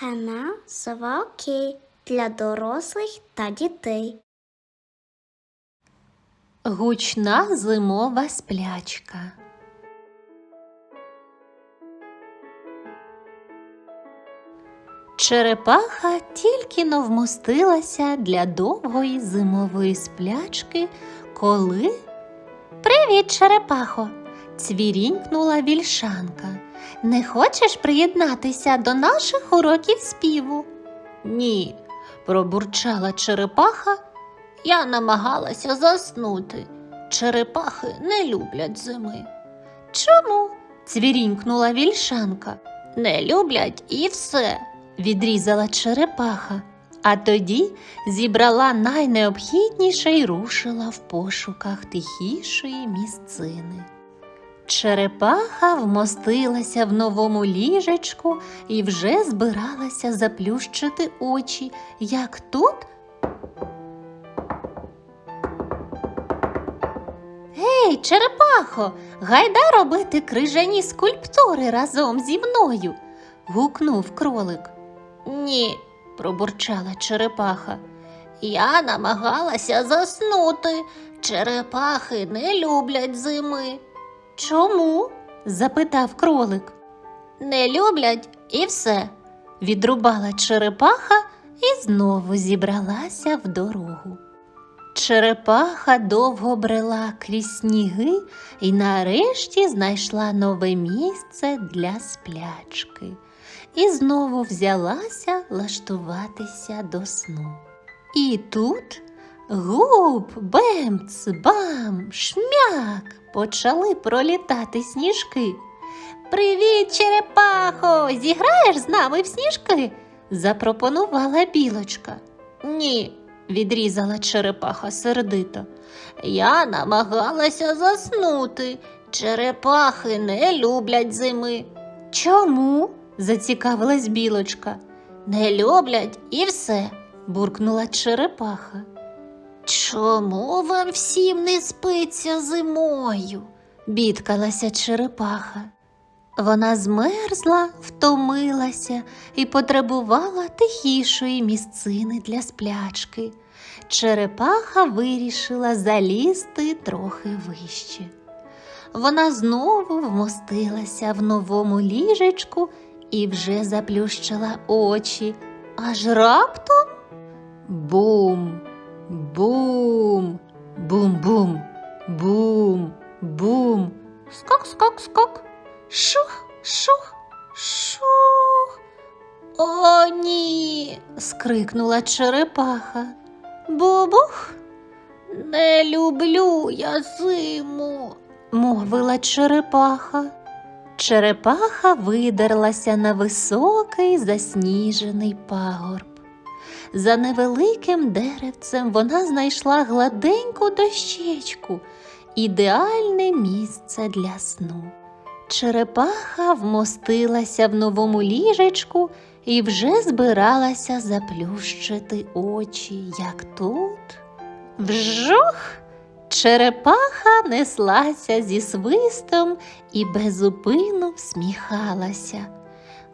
Канал Сова Окей для дорослих та дітей. Гучна зимова сплячка. Черепаха тільки но вмостилася для довгої зимової сплячки, коли. Привіт, черепахо! цвірінькнула вільшанка. Не хочеш приєднатися до наших уроків співу? Ні, пробурчала черепаха. Я намагалася заснути. Черепахи не люблять зими. Чому? цвірінькнула вільшанка. Не люблять і все, відрізала черепаха, а тоді зібрала найнеобхідніше й рушила в пошуках тихішої місцини. Черепаха вмостилася в новому ліжечку і вже збиралася заплющити очі, як тут. Гей, черепахо, гайда робити крижані скульптури разом зі мною. гукнув кролик. Ні, пробурчала черепаха. Я намагалася заснути. Черепахи не люблять зими. Чому? запитав кролик. Не люблять і все. Відрубала черепаха і знову зібралася в дорогу. Черепаха довго брела крізь сніги і нарешті знайшла нове місце для сплячки і знову взялася лаштуватися до сну. І тут гуп, бемц, бам, шмяк почали пролітати сніжки. Привіт, черепахо! Зіграєш з нами в сніжки? запропонувала білочка. Ні, відрізала черепаха сердито. Я намагалася заснути. Черепахи не люблять зими. Чому? зацікавилась білочка. Не люблять і все, буркнула черепаха. Чому вам всім не спиться зимою? бідкалася черепаха. Вона змерзла, втомилася і потребувала тихішої місцини для сплячки. Черепаха вирішила залізти трохи вище. Вона знову вмостилася в новому ліжечку і вже заплющила очі, аж раптом бум, бум, бум-бум, бум, бум, скок, скок, скок. Шух, шух, шух. О, ні. скрикнула черепаха. Бубух. Не люблю я зиму, мовила черепаха. Черепаха видерлася на високий засніжений пагорб. За невеликим деревцем вона знайшла гладеньку дощечку, ідеальне місце для сну. Черепаха вмостилася в новому ліжечку і вже збиралася заплющити очі, як тут. Вжух! Черепаха неслася зі свистом і безупину всміхалася.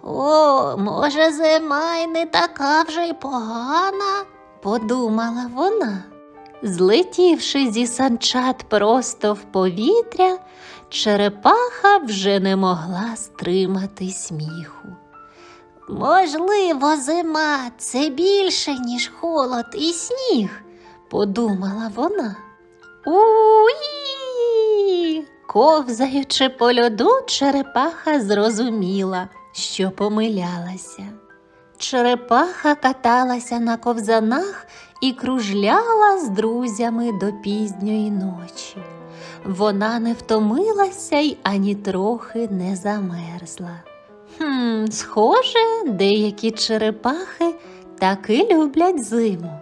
О, може, зима й не така вже й погана, подумала вона. Злетівши зі санчат просто в повітря, черепаха вже не могла стримати сміху. Можливо, зима це більше, ніж холод і сніг, подумала вона. Уї! Ковзаючи по льоду, черепаха зрозуміла, що помилялася. Черепаха каталася на ковзанах і кружляла з друзями до пізньої ночі. Вона не втомилася й ані трохи не замерзла. Хм, схоже, деякі черепахи таки люблять зиму.